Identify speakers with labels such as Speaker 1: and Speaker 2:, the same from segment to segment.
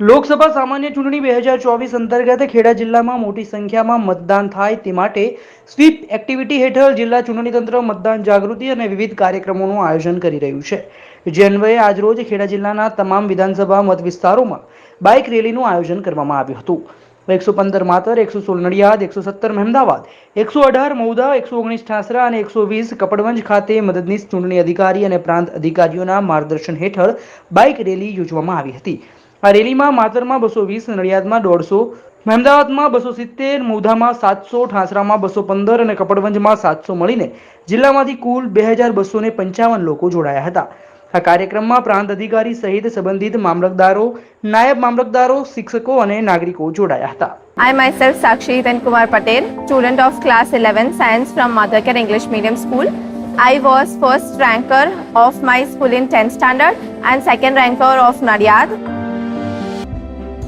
Speaker 1: લોકસભા સામાન્ય ચૂંટણી બે હજાર ચોવીસ અંતર્ગત ખેડા જિલ્લામાં મોટી સંખ્યામાં મતદાન થાય તે માટે સ્વીપ એક્ટિવિટી હેઠળ જિલ્લા ચૂંટણી તંત્ર મતદાન જાગૃતિ અને વિવિધ કાર્યક્રમોનું આયોજન કરી રહ્યું છે. જે અન્વયે આજરોજ ખેડા જિલ્લાના તમામ વિધાનસભા મત વિસ્તારોમાં બાઇક રેલીનું આયોજન કરવામાં આવ્યું હતું. એકસો પંદર માતર, એકસો સોળ નડિયાદ, એકસો સત્તર મહેમદાવાદ, એકસો અઢાર મૌદા એકસો ઓગણીસ ઠાસરા અને એકસો વીસ કપડવંજ ખાતે મદદનીશ ચૂંટણી અધિકારી અને પ્રાંત અધિકારીઓના માર્ગદર્શન હેઠળ બાઇક રેલી યોજવામાં આવી હતી. આ રેલીમાં માતરમાં બસો વીસ નડિયાદમાં દોઢસો મહેમદાવાદમાં બસો સિત્તેર મૌધામાં સાતસો ઠાસરામાં બસો પંદર અને કપડવંજમાં સાતસો મળીને જિલ્લામાંથી કુલ બે હજાર બસો ને પંચાવન લોકો જોડાયા હતા આ કાર્યક્રમમાં પ્રાંત અધિકારી સહિત સંબંધિત મામલતદારો નાયબ મામલતદારો શિક્ષકો અને નાગરિકો જોડાયા હતા
Speaker 2: I myself Sakshi Hitan Kumar Patel, student of class 11 science from Mothercare English Medium School. I was first ranker of my school in 10th standard and second ranker of Nadiad.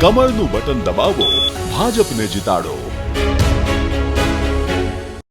Speaker 3: કમળનું button દબાવો ભાજપને જીતાડો.